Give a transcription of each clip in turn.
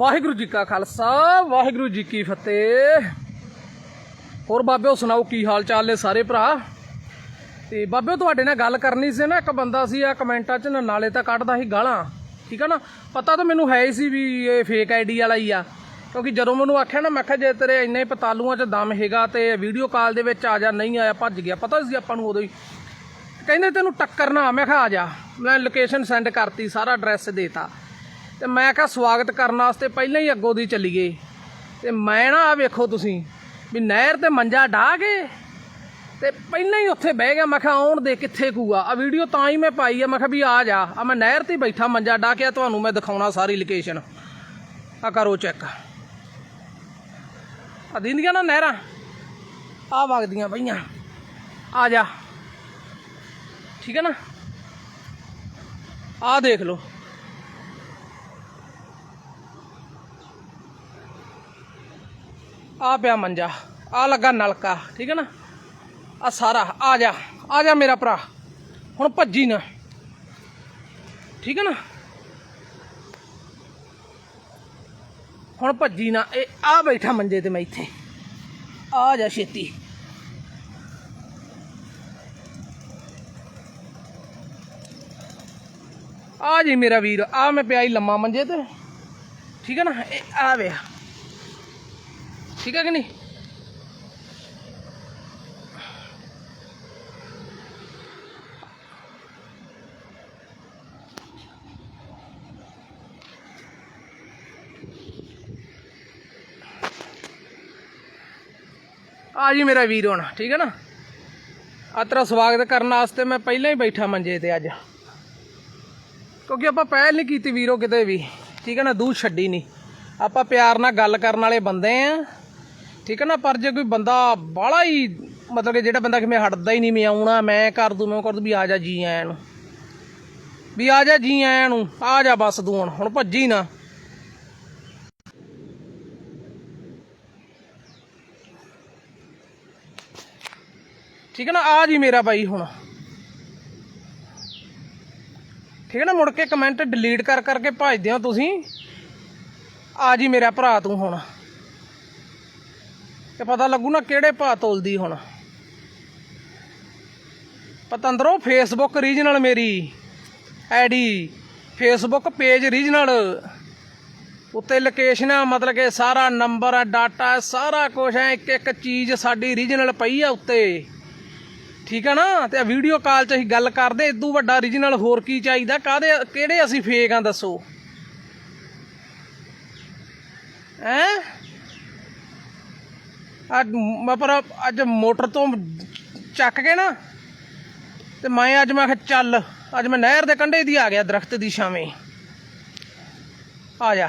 ਵਾਹਿਗੁਰੂ ਜੀ ਕਾ ਖਾਲਸਾ, ਵਾਹਿਗੁਰੂ ਜੀ ਕੀ ਫਤਿਹ। ਹੋਰ ਬਾਬਿਓ ਸੁਣਾਓ, ਕੀ ਹਾਲ ਚਾਲ ਨੇ ਸਾਰੇ ਭਰਾ? ਤੇ ਬਾਬਿਓ ਤੁਹਾਡੇ ਨਾਲ ਗੱਲ ਕਰਨੀ ਸੀ ਨਾ, ਇੱਕ ਬੰਦਾ ਸੀ ਆ ਕਮੈਂਟਾਂ 'ਚ ਨਾ, ਨਾਲੇ ਤਾਂ ਕੱਢਦਾ ਸੀ ਗਾਲਾਂ। ਠੀਕ ਆ ਨਾ? ਪਤਾ ਤਾਂ ਮੈਨੂੰ ਹੈ ਹੀ ਸੀ ਵੀ ਇਹ ਫੇਕ ਆਈਡੀ ਵਾਲਾ ਹੀ ਆ। ਕਿਉਂਕਿ ਜਦੋਂ ਮੈਨੂੰ ਆਖਿਆ ਨਾ, ਮੈਂ ਕਿਹਾ, ਜੇ ਤੇਰੇ ਇੰਨੇ ਪਤਾਲੂਆਂ 'ਚ ਦਮ ਹੈਗਾ ਤੇ ਵੀਡੀਓ ਕਾਲ ਦੇ ਵਿੱਚ ਆ ਜਾ, ਨਹੀਂ ਆਇਆ, ਭੱਜ ਗਿਆ। ਪਤਾ ਸੀ ਆਪਾਂ ਨੂੰ ਉਦੋਂ ਹੀ। ਕਹਿੰਦੇ ਤੈਨੂੰ ਟੱਕਰ ਨਾ, ਮੈਂ ਕਿਹਾ, ਆ ਜਾ। ਮੈਂ ਲੋਕੇਸ਼ਨ ਸੈਂਡ ਕਰਤੀ, ਸਾਰਾ ਐਡਰੈਸ ਦੇਤਾ। ਤੇ ਮੈਂ ਕਿਹਾ ਸਵਾਗਤ ਕਰਨ ਵਾਸਤੇ ਪਹਿਲਾਂ ਹੀ ਅੱਗੋਂ ਦੀ ਚੱਲੀ ਚੱਲੀਏ ਤੇ ਮੈਂ ਨਾ ਆ ਵੇਖੋ ਤੁਸੀਂ, ਵੀ ਨਹਿਰ ਤੇ ਮੰਜਾ ਢਾ ਕੇ ਤੇ ਪਹਿਲਾਂ ਹੀ ਉੱਥੇ ਬਹਿ ਗਿਆ। ਮੈਂ ਕਿਹਾ ਆਉਣ ਦੇ ਕਿੱਥੇ ਕੂਆ? ਆ ਵੀਡੀਓ ਤਾਂ ਹੀ ਮੈਂ ਪਾਈ ਆ। ਮੈਂ ਕਿਹਾ ਵੀ ਆ ਜਾ। ਆ ਮੈਂ ਨਹਿਰ ਤੇ ਬੈਠਾ, ਮੰਜਾ ਢਾ ਕੇ ਆ, ਤੁਹਾਨੂੰ ਮੈਂ ਦਿਖਾਉਣਾ ਸਾਰੀ ਲੋਕੇਸ਼ਨ ਆ ਕਰੋ ਚੈੱਕ ਆ ਦਿੰਦੀਆਂ ਨਾ ਨਹਿਰਾਂ? ਆ ਵਗਦੀਆਂ ਪਈਆਂ। ਆ ਜਾ। ਠੀਕ ਹੈ ਨਾ? ਆ ਦੇਖ ਲਓ। ਆ ਪਿਆ ਮੰਜਾ, ਆ ਲੱਗਾ ਨਲਕਾ, ਠੀਕ ਹੈ ਨਾ? ਆ ਸਾਰਾ, ਆ ਜਾ ਆ ਜਾ ਮੇਰਾ ਭਰਾ, ਹੁਣ ਭੱਜੀ ਨਾ, ਠੀਕ ਹੈ ਨਾ? ਹੁਣ ਭੱਜੀ ਨਾ, ਇਹ ਆ ਬੈਠਾ ਮੰਜੇ ਤੇ ਮੈਂ ਇੱਥੇ, ਆ ਜਾ ਛੇਤੀ। ਆ ਜੀ ਮੇਰਾ ਵੀਰ, ਆ ਮੈਂ ਪਿਆ ਹੀ ਲੰਮਾ ਮੰਜੇ ਤੇ, ਠੀਕ ਹੈ ਨਾ? ਇਹ ਆ ਵੇ ਠੀਕ ਹੈ ਕਿ ਨਹੀਂ? ਆ ਜੀ ਮੇਰਾ ਵੀਰ ਹੁਣ, ਠੀਕ ਹੈ ਨਾ? ਆ ਤੇਰਾ ਸਵਾਗਤ ਕਰਨ ਵਾਸਤੇ ਮੈਂ ਪਹਿਲਾਂ ਹੀ ਬੈਠਾ ਮੰਜੇ ਤੇ ਅੱਜ। ਕਿਉਂਕਿ ਆਪਾਂ ਪਹਿਲ ਨਹੀਂ ਕੀਤੀ ਵੀਰੋ ਕਿਤੇ ਵੀ। ਠੀਕ ਹੈ ਨਾ ਦੂ ਛੱਡੀ ਨਹੀਂ। ਆਪਾਂ ਪਿਆਰ ਨਾਲ ਗੱਲ ਕਰਨ ਵਾਲੇ ਬੰਦੇ ਆ। ਠੀਕ ਹੈ ਨਾ, ਪਰ ਜੇ ਕੋਈ ਬੰਦਾ ਬਾਹਲਾ ਹੀ ਮਤਲਬ ਕਿ ਜਿਹੜਾ ਬੰਦਾ ਕਿ ਮੈਂ ਹਟਦਾ ਹੀ ਨਹੀਂ, ਮੈਂ ਆਉਣਾ, ਮੈਂ ਕਰ ਦੂੰ, ਮੈਂ ਕਰ ਦੂੰ, ਵੀ ਆ ਜਾ ਜੀ ਆਇਆਂ ਨੂੰ। ਵੀ ਆ ਜਾ ਜੀ ਆਇਆਂ ਨੂੰ, ਆ ਜਾ ਬਸ ਤੂੰ ਹੁਣ ਹੁਣ ਭੱਜੀ ਨਾ। ਠੀਕ ਹੈ ਨਾ, ਆ ਜੀ ਮੇਰਾ ਬਾਈ ਹੁਣ। ਠੀਕ ਹੈ ਨਾ, ਮੁੜ ਕੇ ਕਮੈਂਟ ਡਿਲੀਟ ਕਰ ਕਰਕੇ ਭਜਦੇ ਹੋ ਤੁਸੀਂ। ਆ ਜੀ ਮੇਰਾ ਭਰਾ ਤੂੰ ਹੁਣ। ਤੇ ਪਤਾ ਲੱਗੂ ਨਾ ਕਿਹੜੇ ਭਾਅ ਤੋਲਦੀ ਹੁਣ। ਪਤੰਦਰੋ ਫੇਸਬੁੱਕ ਰੀਜਨਲ ਮੇਰੀ। ਆਈਡੀ ਫੇਸਬੁੱਕ ਪੇਜ ਰੀਜਨਲ ਉੱਤੇ ਲੋਕੇਸ਼ਨ ਆ, ਮਤਲਬ ਕਿ ਸਾਰਾ ਨੰਬਰ ਆ ਡਾਟਾ ਸਾਰਾ ਕੁਝ ਹੈ ਇੱਕ ਇੱਕ ਚੀਜ਼ ਸਾਡੀ ਰੀਜਨਲ ਪਈ ਆ ਉੱਤੇ। ਠੀਕ ਆ ਨਾ? ਤੇ ਵੀਡੀਓ ਕਾਲ 'ਚ ਅਸੀਂ ਗੱਲ ਕਰਦੇ ਇਦੋਂ ਵੱਡਾ ਰੀਜਨਲ ਹੋਰ ਕੀ ਚਾਹੀਦਾ? ਕਾਦੇ ਕਿਹੜੇ ਅਸੀਂ ਫੇਕ ਆ ਦੱਸੋ? ਹੈ? ਅੱਜ ਮੈਂ ਪਰ ਅੱਜ ਮੋਟਰ ਤੋਂ ਚੱਕ ਕੇ ਨਾ, ਤੇ ਮੈਂ ਅੱਜ ਮੈਂ ਕਿਹਾ ਚੱਲ, ਅੱਜ ਮੈਂ ਨਹਿਰ ਦੇ ਕੰਢੇ ਦੀ ਆ ਗਿਆ ਦਰਖਤ ਦੀ ਛਾਵੇਂ। ਆ ਜਾ।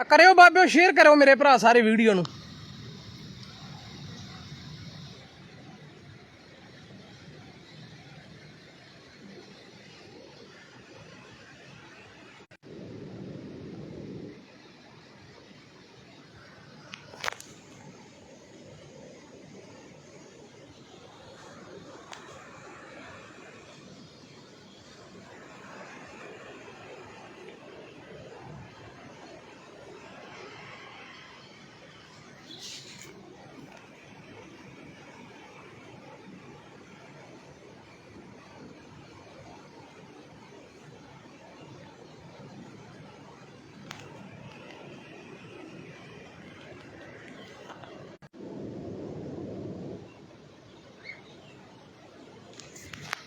ਕਰਿਓ ਬਾਬਿਓ ਸ਼ੇਅਰ ਕਰਿਓ ਮੇਰੇ ਭਰਾ ਸਾਰੇ ਵੀਡੀਓ ਨੂੰ।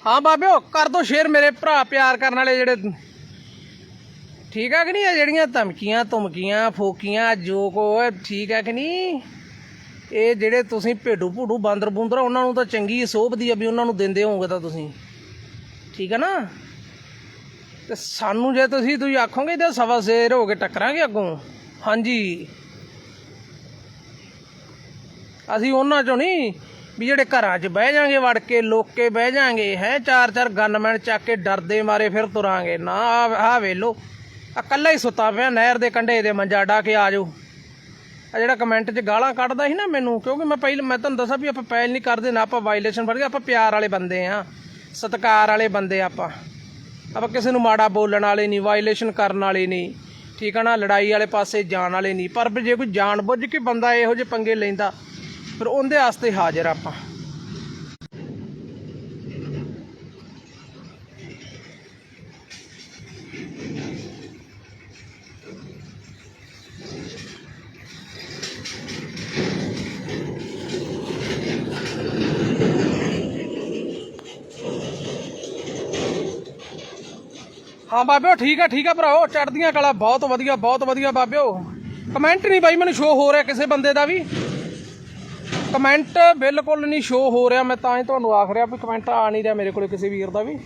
ਹਾਂ ਬਾਬਿਓ, ਕਰ ਦੋ ਸ਼ੇਅਰ ਮੇਰੇ ਭਰਾ ਪਿਆਰ ਕਰਨ ਵਾਲੇ ਜਿਹੜੇ। ਠੀਕ ਆ ਕਿ ਨਹੀਂ ਇਹ ਜਿਹੜੀਆਂ ਧਮਕੀਆਂ ਧਮਕੀਆਂ, ਫੋਕੀਆਂ, ਜੋ ਕੋ ਠੀਕ ਆ ਕਿ ਨਹੀਂ? ਇਹ ਜਿਹੜੇ ਤੁਸੀਂ ਭੇਡੂ ਭੂਡੂ ਬਾਂਦਰ ਬੂੰਦਰ ਉਹਨਾਂ ਨੂੰ ਤਾਂ ਚੰਗੀ ਸੋਭਦੀ ਆ ਵੀ ਉਹਨਾਂ ਨੂੰ ਦਿੰਦੇ ਹੋਵੋਗੇ ਤਾਂ ਤੁਸੀਂ। ਠੀਕ ਆ ਨਾ? ਤੇ ਸਾਨੂੰ ਜੇ ਤੁਸੀਂ ਤੁਸੀਂ ਆਖੋਗੇ ਤਾਂ ਸਵਾ ਸੇਰ ਹੋ ਕੇ ਟੱਕਰਾਂਗੇ ਅੱਗੋਂ। ਹਾਂਜੀ। ਅਸੀਂ ਉਹਨਾਂ ਚੋਂ ਨਹੀਂ ਵੀ ਜਿਹੜੇ ਘਰਾਂ 'ਚ ਬਹਿ ਜਾਾਂਗੇ ਵੜ ਕੇ, ਲੋਕੇ ਬਹਿ ਜਾਾਂਗੇ ਹੈ ਚਾਰ ਚਾਰ ਗਨਮੈਨ ਚੱਕ ਕੇ ਡਰਦੇ ਮਾਰੇ ਫਿਰ ਤੁਰਾਂਗੇ। ਨਾ ਆ ਵੇਲੋ ਆ ਕੱਲਾ ਹੀ ਸੁੱਤਾ ਪਿਆ ਨਹਿਰ ਦੇ ਕੰਢੇ ਦੇ ਮੰਜਾ ਡਾ ਕੇ ਆ ਜਾਓ। ਆ ਜਿਹੜਾ ਕਮੈਂਟ 'ਚ ਗਾਲਾਂ ਕੱਢਦਾ ਸੀ ਨਾ ਮੈਨੂੰ, ਕਿਉਂਕਿ ਮੈਂ ਪਹਿਲਾਂ, ਮੈਂ ਤੁਹਾਨੂੰ ਦੱਸਾਂ ਵੀ ਆਪਾਂ ਪਹਿਲ ਨਹੀਂ ਕਰਦੇ, ਨਾ ਆਪਾਂ ਵਾਇਲੇਸ਼ਨ ਫੜ ਕੇ ਆਪਾਂ ਪਿਆਰ ਵਾਲੇ ਬੰਦੇ ਆ। ਸਤਿਕਾਰ ਵਾਲੇ ਬੰਦੇ ਆਪਾਂ। ਆਪਾਂ ਕਿਸੇ ਨੂੰ ਮਾੜਾ ਬੋਲਣ ਵਾਲੇ ਨਹੀਂ ਵਾਇਲੇਸ਼ਨ ਕਰਨ ਵਾਲੇ ਨਹੀਂ, ਠੀਕ ਆ ਨਾ, ਲੜਾਈ ਵਾਲੇ ਪਾਸੇ ਜਾਣ ਵਾਲੇ ਨਹੀਂ। ਪਰ ਜੇ ਕੋਈ ਜਾਣ ਬੁੱਝ ਕੇ ਬੰਦਾ ਇਹੋ ਜਿਹੇ ਪੰਗੇ ਲੈਂਦਾ ਫਿਰ ਉਹਦੇ ਵਾਸਤੇ ਹਾਜ਼ਰ ਆਪਾਂ। ਹਾਂ ਬਾਬਿਓ, ਠੀਕ ਆ ਠੀਕ ਆ ਭਰਾਓ। ਚੜਦੀਆਂ ਕਲਾ ਬਹੁਤ ਵਧੀਆ ਬਹੁਤ ਵਧੀਆ ਬਾਬਿਓ। ਕਮੈਂਟ ਨਹੀਂ ਬਾਈ, ਮੈਨੂੰ ਸ਼ੋ ਹੋ ਰਿਹਾ ਕਿਸੇ ਬੰਦੇ ਦਾ ਵੀ। ਕਮੈਂਟ ਬਿਲਕੁਲ ਨਹੀਂ ਸ਼ੋ ਹੋ ਰਿਹਾ, ਮੈਂ ਤਾਂ ਹੀ ਤੁਹਾਨੂੰ ਆਖ ਰਿਹਾ ਵੀ ਕਮੈਂਟ ਆ ਨਹੀਂ ਰਿਹਾ ਮੇਰੇ ਕੋਲ ਕਿਸੇ ਵੀਰ ਦਾ ਵੀ।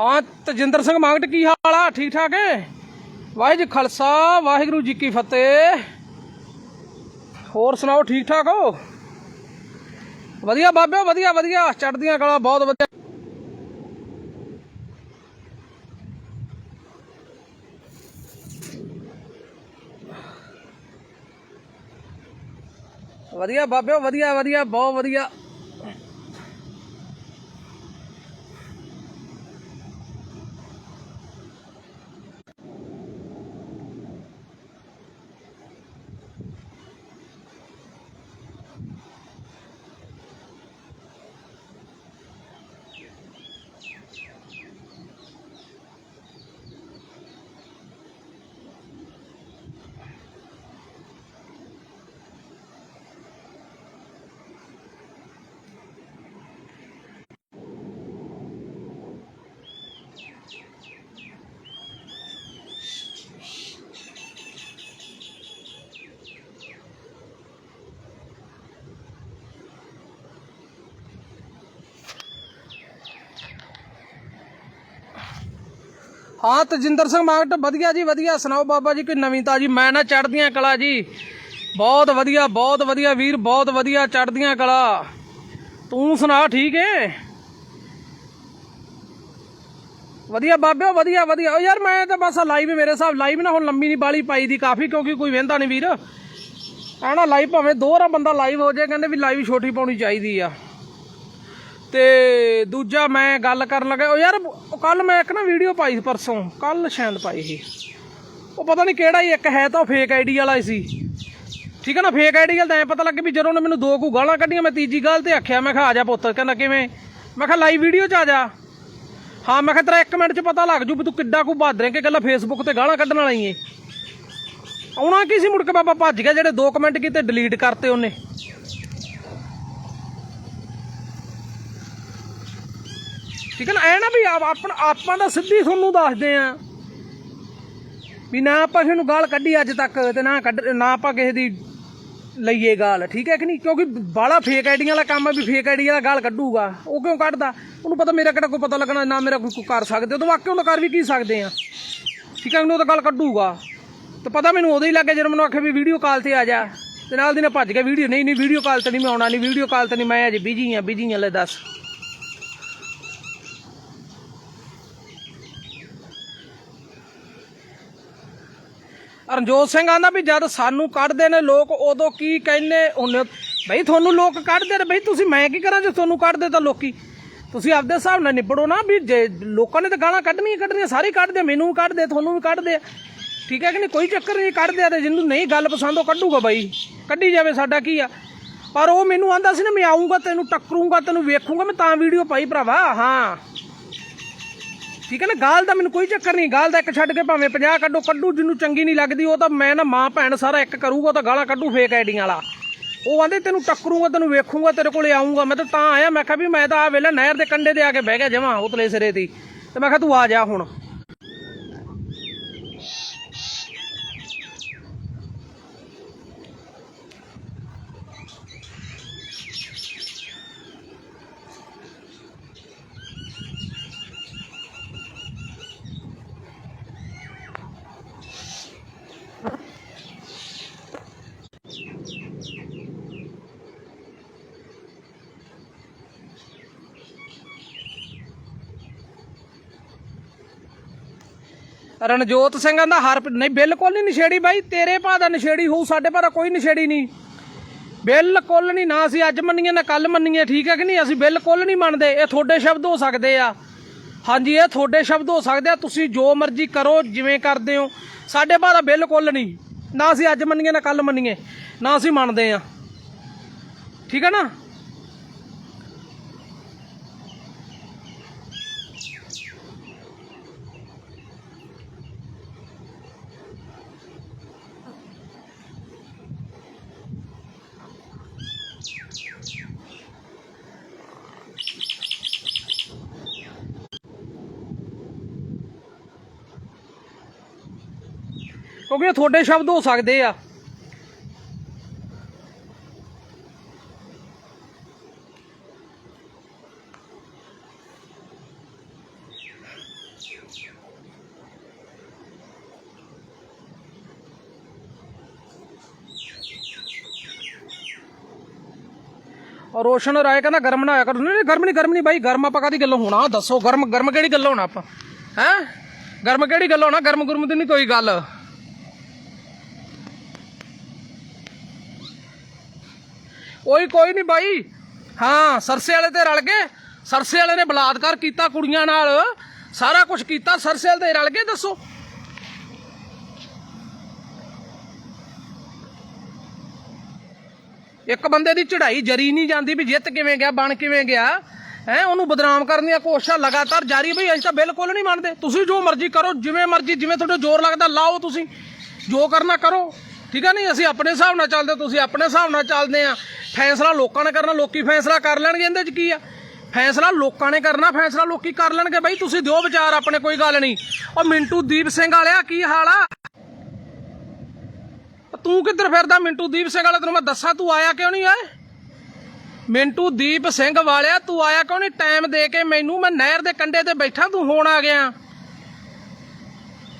ਹਾਂ, ਤਜਿੰਦਰ ਸਿੰਘ ਮੰਗਟ, ਕੀ ਹਾਲ ਆ? ਠੀਕ ਠਾਕ ਹੈ ਵਾਹਿਗੁਰੂ ਜੀ ਖਾਲਸਾ, ਵਾਹਿਗੁਰੂ ਜੀ ਕੀ ਫਤਿਹ। ਹੋਰ ਸੁਣਾਓ, ਠੀਕ ਠਾਕ ਹੋ? ਵਧੀਆ ਬਾਬਿਓ, ਵਧੀਆ ਵਧੀਆ। ਚੜਦੀਆਂ ਕਲਾ ਬਹੁਤ ਵਧੀਆ। ਵਧੀਆ ਬਾਬਿਓ, ਵਧੀਆ ਵਧੀਆ, ਬਹੁਤ ਵਧੀਆ। ਹਾਂ, ਤਜਿੰਦਰ ਸਿੰਘ ਮਾਗਟ ਵਧੀਆ ਜੀ, ਵਧੀਆ। ਸੁਣਾਓ ਬਾਬਾ ਜੀ, ਕੋਈ ਨਵੀਂ ਤਾਜੀ? ਮੈਂ ਨਾ ਚੜਦੀਆਂ ਕਲਾ ਜੀ। ਬਹੁਤ ਵਧੀਆ ਬਹੁਤ ਵਧੀਆ ਵੀਰ, ਬਹੁਤ ਵਧੀਆ ਚੜਦੀਆਂ ਕਲਾ। ਤੂੰ ਸੁਣਾ, ਠੀਕ ਏ? ਵਧੀਆ ਬਾਬਿਓ ਵਧੀਆ ਵਧੀਆ। ਉਹ ਯਾਰ, ਮੈਂ ਤਾਂ ਬਸ ਲਾਈਵ ਮੇਰੇ ਹਿਸਾਬ ਲਾਈਵ ਨਾ ਹੁਣ ਲੰਮੀ ਨਹੀਂ ਬਾਲੀ ਪਾਈ ਦੀ ਕਾਫੀ, ਕਿਉਂਕਿ ਕੋਈ ਵਹਿੰਦਾ ਨਹੀਂ ਵੀਰ। ਐ ਨਾ ਲਾਈਵ ਭਾਵੇਂ ਦੋਹਰਾ ਬੰਦਾ ਲਾਈਵ ਹੋ ਜਾਏ, ਕਹਿੰਦੇ ਵੀ ਲਾਈਵ ਛੋਟੀ ਪਾਉਣੀ ਚਾਹੀਦੀ ਆ। ਤੇ ਦੂਜਾ ਮੈਂ ਗੱਲ ਕਰਨ ਲੱਗਾ, ਉਹ ਯਾਰ ਕੱਲ ਮੈਂ ਇੱਕ ਨਾ ਵੀਡੀਓ ਪਾਈ ਸੀ ਪਰਸੋਂ ਕੱਲ ਸ਼ਾਇਦ ਪਾਈ ਸੀ। ਉਹ ਪਤਾ ਨਹੀਂ ਕਿਹੜਾ ਹੀ ਇੱਕ ਹੈ ਤਾਂ ਫੇਕ ਆਈਡੀ ਵਾਲਾ ਹੀ ਸੀ। ਠੀਕ ਹੈ ਨਾ ਫੇਕ ਆਈਡੀ ਵਾਲਾ ਤਾਂ ਐ ਪਤਾ ਲੱਗੇ ਵੀ ਜਦੋਂ ਉਹਨੇ ਮੈਨੂੰ ਦੋ ਕੁ ਗਾਲਾਂ ਕੱਢੀਆਂ, ਮੈਂ ਤੀਜੀ ਗੱਲ ਤੇ ਆਖਿਆ, ਮੈਂ ਕਿਹਾ ਆ ਜਾ ਪੁੱਤ, ਕਹਿੰਦਾ ਕਿਵੇਂ? ਮੈਂ ਕਿਹਾ ਲਾਈਵ ਵੀਡੀਓ ਚ ਆ ਜਾ। ਹਾਂ, ਮੈਂ ਕਿਹਾ ਤੇਰਾ ਇੱਕ ਮਿੰਟ ਚ ਪਤਾ ਲੱਗ ਜੂ ਵੀ ਤੂੰ ਕਿੱਡਾ ਕੁ ਬਹਾਦਰ ਕਿ ਗੱਲਾਂ ਫੇਸਬੁੱਕ ਤੇ ਗਾਲਾਂ ਕੱਢਣ ਵਾਲਾ ਏ। ਆਉਣਾ ਕੀ ਸੀ ਮੁੜ ਕੇ ਬਾਬਾ ਭੱਜ ਗਿਆ, ਜਿਹੜੇ ਦੋ ਕਮੈਂਟ ਕੀਤੇ ਡਿਲੀਟ ਕਰਤੇ ਉਹਨੇ। ਠੀਕ ਹੈ ਨਾ? ਐ ਨਾ ਵੀ ਆਪ- ਆਪਣ ਆਪਾਂ ਤਾਂ ਸਿੱਧੀ ਤੁਹਾਨੂੰ ਦੱਸਦੇ ਆ ਵੀ ਨਾ ਆਪਾਂ ਕਿਸੇ ਨੂੰ ਗਾਲ ਕੱਢੀ ਅੱਜ ਤੱਕ ਤੇ ਨਾ ਕੱਢ ਨਾ ਆਪਾਂ ਕਿਸੇ ਦੀ ਲਈਏ ਗਾਲ, ਠੀਕ ਹੈ ਕਿ ਨਹੀਂ? ਕਿਉਂਕਿ ਬਾਲਾ ਫੇਕ ਆਈਡੀਆਂ ਵਾਲਾ ਕੰਮ ਹੈ ਵੀ ਫੇਕ ਆਈਡੀ ਦਾ ਗਾਲ ਕੱਢੂਗਾ। ਉਹ ਕਿਉਂ ਕੱਢਦਾ? ਉਹਨੂੰ ਪਤਾ ਮੇਰਾ ਕਿਹੜਾ ਕੋਈ ਪਤਾ ਲੱਗਣਾ, ਨਾ ਮੇਰਾ ਕੋਈ ਕਰ ਸਕਦੇ। ਉਹ ਤਾਂ ਵਾਕਿਆ ਉਹਨੂੰ ਕਰ ਵੀ ਕੀ ਸਕਦੇ ਆ? ਠੀਕ ਹੈ, ਉਹਨੂੰ ਤਾਂ ਗੱਲ ਕੱਢੂਗਾ। ਤੇ ਪਤਾ ਮੈਨੂੰ ਉਦੋਂ ਹੀ ਲੱਗਿਆ ਜਦੋਂ ਮੈਨੂੰ ਆਖਿਆ ਵੀ ਵੀਡੀਓ ਕਾਲ ਤੇ ਆ ਜਾ। ਤੇ ਨਾਲ ਦੀ ਨੇ ਭੱਜ ਗਿਆ ਵੀਡੀਓ ਨਹੀਂ ਨਹੀਂ ਵੀਡੀਓ ਕਾਲ ਤੇ ਨਹੀਂ ਮੈਂ ਆਉਣਾ, ਨਹੀਂ ਵੀਡੀਓ ਕਾਲ ਤੇ ਨਹੀਂ ਮੈਂ ਅਜੇ ਬਿਜ਼ੀ ਆ ਬਿਜ਼ੀ ਆ ਲੈ ਦੱਸ। ਰਣਜੋਤ ਸਿੰਘ ਆਂਦਾ ਵੀ ਜਦ ਸਾਨੂੰ ਕੱਢਦੇ ਨੇ ਲੋਕ, ਉਦੋਂ ਕੀ ਕਹਿੰਦੇ? ਉਹਨੇ ਬਈ ਤੁਹਾਨੂੰ ਲੋਕ ਕੱਢਦੇ ਨੇ, ਬਈ ਤੁਸੀਂ ਮੈਂ ਕੀ ਕਰਾਂ ਜੇ ਤੁਹਾਨੂੰ ਕੱਢਦੇ ਤਾਂ ਲੋਕੀ? ਤੁਸੀਂ ਆਪਦੇ ਹਿਸਾਬ ਨਾਲ ਨਿਬੜੋ ਨਾ ਵੀ ਜੇ ਲੋਕਾਂ ਨੇ ਤਾਂ ਗਾਲਾਂ ਕੱਢਣੀਆਂ ਹੀ ਕੱਢਣੀਆਂ, ਸਾਰੇ ਕੱਢਦੇ, ਮੈਨੂੰ ਵੀ ਕੱਢਦੇ, ਤੁਹਾਨੂੰ ਵੀ ਕੱਢਦੇ ਆ। ਠੀਕ ਹੈ ਕਿ ਨਹੀਂ? ਕੋਈ ਚੱਕਰ ਨਹੀਂ, ਕੱਢਦੇ ਆ ਤੇ ਜਿਹਨੂੰ ਨਹੀਂ ਗੱਲ ਪਸੰਦ ਉਹ ਕੱਢੂਗਾ ਬਾਈ। ਕੱਢੀ ਜਾਵੇ ਸਾਡਾ ਕੀ ਆ? ਪਰ ਉਹ ਮੈਨੂੰ ਆਂਦਾ ਸੀ ਨਾ, ਮੈਂ ਆਉਂਗਾ ਤੈਨੂੰ ਟੱਕਰੂੰਗਾ, ਤੈਨੂੰ ਵੇਖੂੰਗਾ, ਮੈਂ ਤਾਂ ਵੀਡੀਓ ਪਾਈ ਭਰਾਵਾ, ਹਾਂ। ਠੀਕ ਹੈ ਨਾ? ਗਾਲ ਦਾ ਮੈਨੂੰ ਕੋਈ ਚੱਕਰ ਨਹੀਂ। ਗਾਲ ਦਾ ਇੱਕ ਛੱਡ ਕੇ ਭਾਵੇਂ 50 ਕੱਢੋ, ਕੱਢੂ ਜਿਹਨੂੰ ਚੰਗੀ ਨਹੀਂ ਲੱਗਦੀ, ਉਹ ਤਾਂ ਮੈਂ ਨਾ ਮਾਂ ਭੈਣ ਸਾਰਾ ਇੱਕ ਕਰੂਗਾ, ਉਹ ਤਾਂ ਗਾਲਾਂ ਕੱਢੂ ਫੇਕ ਆਈਡੀਆਂ ਵਾਲਾ। ਉਹ ਆਂਦੇ, ਤੈਨੂੰ ਟੱਕਰੂੰਗਾ, ਤੈਨੂੰ ਵੇਖੂੰਗਾ, ਤੇਰੇ ਕੋਲੇ ਆਉਂਗਾ ਮੈਂ ਤਾਂ ਤਾਂ ਆਇਆ, ਮੈਂ ਕਿਹਾ ਵੀ ਮੈਂ ਤਾਂ ਆ ਵੇਲੇ ਨਹਿਰ ਦੇ ਕੰਢੇ ਤੇ ਆ ਕੇ ਬਹਿ ਗਿਆ ਜਮਾਂ ਉਤਲੇ ਸਿਰੇ ਤੇ। ਹੀ। ਤੇ ਮੈਂ ਕਿਹਾ, ਤੂੰ ਆ ਜਾ ਹੁਣ। ਰਣਜੋਤ ਸਿੰਘ ਦਾ ਹਰ ਨਹੀਂ, ਬਿਲਕੁਲ ਨਹੀਂ ਨਸ਼ੇੜੀ ਬਾਈ, ਤੇਰੇ ਭਾ ਦਾ ਨਸ਼ੇੜੀ ਹੋਊ, ਸਾਡੇ ਭਾ ਦਾ ਕੋਈ ਨਸ਼ੇੜੀ ਨਹੀਂ। ਬਿਲਕੁਲ ਨਹੀਂ, ਨਾ ਅਸੀਂ ਅੱਜ ਮੰਨੀਏ, ਨਾ ਕੱਲ ਮੰਨੀਏ, ਠੀਕ ਹੈ ਕਿ ਨਹੀਂ? ਅਸੀਂ ਬਿਲਕੁਲ ਨਹੀਂ ਮੰਨਦੇ, ਇਹ ਤੁਹਾਡੇ ਸ਼ਬਦ ਹੋ ਸਕਦੇ ਆ। ਹਾਂਜੀ, ਇਹ ਤੁਹਾਡੇ ਸ਼ਬਦ ਹੋ ਸਕਦੇ ਆ, ਤੁਸੀਂ ਜੋ ਮਰਜ਼ੀ ਕਰੋ, ਜਿਵੇਂ ਕਰਦੇ ਹੋ। ਸਾਡੇ ਭਾ ਦਾ ਬਿਲਕੁਲ ਨਹੀਂ, ਨਾ ਅਸੀਂ ਅੱਜ ਮੰਨੀਏ, ਨਾ ਕੱਲ ਮੰਨੀਏ, ਨਾ ਅਸੀਂ ਮੰਨਦੇ ਆ। ਠੀਕ ਹੈ ਨਾ? ਕਿਉਂਕਿ ਤੁਹਾਡੇ ਸ਼ਬਦ ਹੋ ਸਕਦੇ ਆ। ਔਰ ਰੋਸ਼ਨ ਰਾਏ ਕਹਿੰਦਾ, ਗਰਮ ਨਾ ਹੋਇਆ ਕਰ। ਨਹੀਂ ਨਹੀਂ, ਗਰਮ ਨਹੀਂ ਗਰਮ ਨਹੀਂ ਬਾਈ, ਗਰਮ ਆਪਾਂ ਕਾਦੀ ਗੱਲੋਂ ਹੋਣਾ? ਦੱਸੋ, ਗਰਮ ਗਰਮ ਕਿਹੜੀ ਗੱਲੋਂ ਹੋਣਾ ਆਪਾਂ? ਹੈ? ਗਰਮ ਕਿਹੜੀ ਗੱਲੋਂ ਹੋਣਾ? ਗਰਮ ਗੁਰਮ ਦੀ ਨਹੀਂ ਕੋਈ ਗੱਲ। ਕੋਈ ਕੋਈ ਨਹੀਂ ਬਾਈ। ਹਾਂ, ਸਰਸੇ ਵਾਲੇ ਤੇ ਰਲ ਗਏ। ਸਰਸੇ ਵਾਲੇ ਨੇ ਬਲਾਤਕਾਰ ਕੀਤਾ ਕੁੜੀਆਂ ਨਾਲ। ਸਾਰਾ ਕੁਝ ਕੀਤਾ, ਸਰਸੇ ਵਾਲੇ ਤੇ ਰਲ ਗਏ, ਦੱਸੋ। ਇੱਕ ਬੰਦੇ ਦੀ ਚੜ੍ਹਾਈ ਜਰੀ ਨਹੀਂ ਜਾਂਦੀ ਵੀ ਜਿੱਤ ਕਿਵੇਂ ਗਿਆ, ਬਣ ਕਿਵੇਂ ਗਿਆ। ਹੈ, ਉਹਨੂੰ ਬਦਨਾਮ ਕਰਨ ਦੀਆਂ ਕੋਸ਼ਿਸ਼ਾਂ ਲਗਾਤਾਰ ਜਾਰੀ। ਬਈ, ਅਸੀਂ ਤਾਂ ਬਿਲਕੁਲ ਨਹੀਂ ਮੰਨਦੇ। ਤੁਸੀਂ ਜੋ ਮਰਜ਼ੀ ਕਰੋ, ਜਿਵੇਂ ਮਰਜ਼ੀ, ਜਿਵੇਂ ਤੁਹਾਡੇ ਜ਼ੋਰ ਲੱਗਦਾ, ਲਾਓ ਤੁਸੀਂ। ਜੋ ਕਰਨਾ ਕਰੋ। ਠੀਕ ਹੈ ਨਹੀਂ? ਅਸੀਂ ਆਪਣੇ ਹਿਸਾਬ ਨਾਲ ਚੱਲਦੇ, ਤੁਸੀਂ ਆਪਣੇ ਹਿਸਾਬ ਨਾਲ ਚੱਲਦੇ ਆ। ਫੈਸਲਾ ਲੋਕਾਂ ਨੇ ਕਰਨਾ, ਲੋਕੀ ਫੈਸਲਾ ਕਰ ਲੈਣਗੇ, ਇਹਦੇ 'ਚ ਕੀ ਆ? ਫੈਸਲਾ ਲੋਕਾਂ ਨੇ ਕਰਨਾ, ਫੈਸਲਾ ਲੋਕੀ ਕਰ ਲੈਣਗੇ ਬਈ, ਤੁਸੀਂ ਦਿਓ ਵਿਚਾਰ, ਆਪਣੇ ਕੋਈ ਗੱਲ ਨਹੀਂ। ਉਹ ਮਿੰਟੂ ਦੀਪ ਸਿੰਘ ਵਾਲਿਆ, ਕੀ ਹਾਲ ਆ? ਤੂੰ ਕਿੱਧਰ ਫਿਰਦਾ ਮਿੰਟੂ ਦੀਪ ਸਿੰਘ ਵਾਲਾ ਤੈਨੂੰ ਮੈਂ ਦੱਸਾਂ, ਤੂੰ ਆਇਆ ਕਿਉਂ ਨਹੀਂ ਆਏ ਮਿੰਟੂ ਦੀਪ ਸਿੰਘ ਵਾਲਿਆ, ਤੂੰ ਆਇਆ ਕਿਉਂ ਨਹੀਂ? ਟਾਈਮ ਦੇ ਕੇ ਮੈਨੂੰ, ਮੈਂ ਨਹਿਰ ਦੇ ਕੰਢੇ ਤੇ ਬੈਠਾ, ਤੂੰ ਹੋਣ ਆ ਗਿਆ।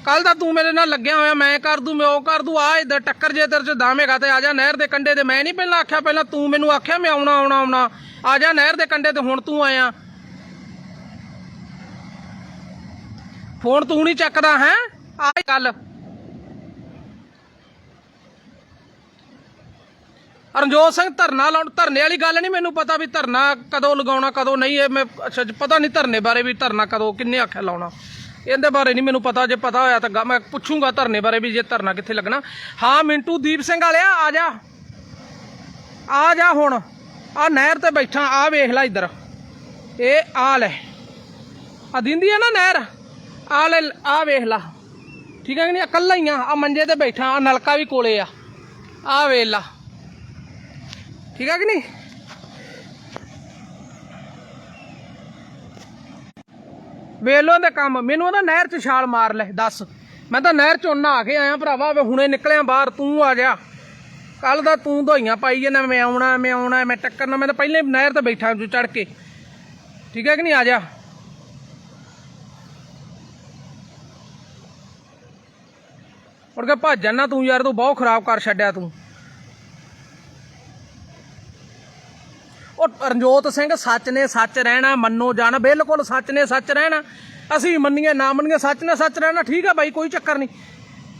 ਕੱਲ ਦਾ ਤੂੰ ਮੇਰੇ ਨਾਲ ਲੱਗਿਆ ਹੋਇਆ, ਮੈਂ ਕਰ ਦੂੰ, ਮੈਂ ਉਹ ਕਰ ਦੂੰ, ਆ ਇਧਰ ਟੱਕਰ ਜੇ ਤੇਰੇ ਚ ਦਾਮੇਗਾ ਤੇ ਆ ਜਾ ਨਹਿਰ ਦੇ ਕੰਢੇ ਤੇ, ਮੈਂ ਨਹੀਂ ਪਹਿਲਾਂ ਆਖਿਆ, ਪਹਿਲਾਂ ਤੂੰ ਮੈਨੂੰ ਆਖਿਆ, ਮੈਂ ਆਉਣਾ ਆਉਣਾ ਆਉਣਾ। ਆ ਜਾ ਨਹਿਰ ਦੇ ਕੰਢੇ ਤੇ, ਹੁਣ ਤੂੰ ਆਇਆ। ਫੋਨ ਤੂੰ ਨਹੀਂ ਚੱਕਦਾ, ਹੈ? ਆ ਕੱਲ ਰਣਜੋਤ ਸਿੰਘ ਧਰਨਾ ਲਾਉਣ, ਧਰਨੇ ਵਾਲੀ ਗੱਲ ਨਹੀਂ ਮੈਨੂੰ ਪਤਾ ਵੀ ਧਰਨਾ ਕਦੋਂ ਲਗਾਉਣਾ, ਕਦੋਂ ਨਹੀਂ, ਇਹ ਮੈਂ, ਅੱਛਾ, ਪਤਾ ਨਹੀਂ ਧਰਨੇ ਬਾਰੇ ਵੀ ਧਰਨਾ ਕਦੋਂ, ਕਿੰਨੇ ਆਖਿਆ ਲਾਉਣਾ। ਇਹਦੇ ਬਾਰੇ ਨਹੀਂ ਮੈਨੂੰ ਪਤਾ, ਜੇ ਪਤਾ ਹੋਇਆ ਤਾਂ ਮੈਂ ਪੁੱਛੂੰਗਾ ਧਰਨੇ ਬਾਰੇ ਵੀ ਜੇ ਧਰਨਾ ਕਿੱਥੇ ਲੱਗਣਾ। ਹਾਂ, ਮਿੰਟੂ, ਦੀਪ ਸਿੰਘ ਵਾਲਿਆ, ਆ ਜਾ। ਆ ਜਾ ਹੁਣ। ਆ ਨਹਿਰ ਤੇ ਬੈਠਾ, ਆ ਵੇਖ ਲੈ ਇੱਧਰ। ਇਹ ਆ ਲੈ ਆ ਦਿੰਦੀ ਆ ਨਾ ਨਹਿਰ? ਆ ਲੈ ਆ ਵੇਖ ਲਾ। ਠੀਕ ਹੈ ਕਿ ਨਹੀਂ? ਇਕੱਲਾ ਹੀ ਆ। ਆ ਮੰਜੇ ਤੇ ਬੈਠਾ, ਆ ਨਲਕਾ ਵੀ ਕੋਲੇ ਆ। ਆ ਵੇਖ ਲਾ। ਠੀਕ ਹੈ ਕਿ ਨਹੀਂ? ਵੇਲੋ ਦੇ ਕੰਮ। ਮੈਨੂੰ ਉਹਦਾ ਨਹਿਰ 'ਚ ਛਾਲ ਮਾਰ ਲੈ, ਦੱਸ। ਮੈਂ ਤਾਂ ਨਹਿਰ 'ਚੋਂ ਨਹਾ ਕੇ ਆਇਆ, ਭਰਾਵਾ, ਵੇ ਹੁਣੇ ਨਿਕਲਿਆ ਬਾਹਰ ਤੂੰ ਆ ਜਾ। ਕੱਲ ਦਾ ਤੂੰ ਧੋਈਆਂ ਪਾਈ ਜਾਂਦਾ, ਮੈਂ ਆਉਣਾ ਮੈਂ ਆਉਣਾ, ਮੈਂ ਟੱਕਰਨਾ ਮੈਂ ਤਾਂ ਪਹਿਲੇ ਨਹਿਰ ਤੇ ਬੈਠਾ ਜੋ ਚੜ ਕੇ। ਠੀਕ ਹੈ ਕਿ ਨਹੀਂ? ਆ ਜਾ। ਮੁੜ ਕੇ ਭੱਜ ਜਾਣਾ ਤੂੰ ਯਾਰ, ਤੂੰ ਬਹੁਤ ਖਰਾਬ ਕਰ ਛੱਡਿਆ ਤੂੰ। ਉਹ ਰਣਜੋਤ ਸਿੰਘ ਸੱਚ ਨੇ ਸੱਚ ਰਹਿਣਾ ਮੰਨੋ ਜਾਣ ਬਿਲਕੁਲ ਸੱਚ ਨੇ ਸੱਚ ਰਹਿਣਾ। ਅਸੀਂ ਮੰਨੀਏ ਨਾ ਮੰਨੀਏ ਸੱਚ ਨੇ ਸੱਚ ਰਹਿਣਾ ਠੀਕ ਆ ਬਾਈ ਕੋਈ ਚੱਕਰ ਨਹੀਂ।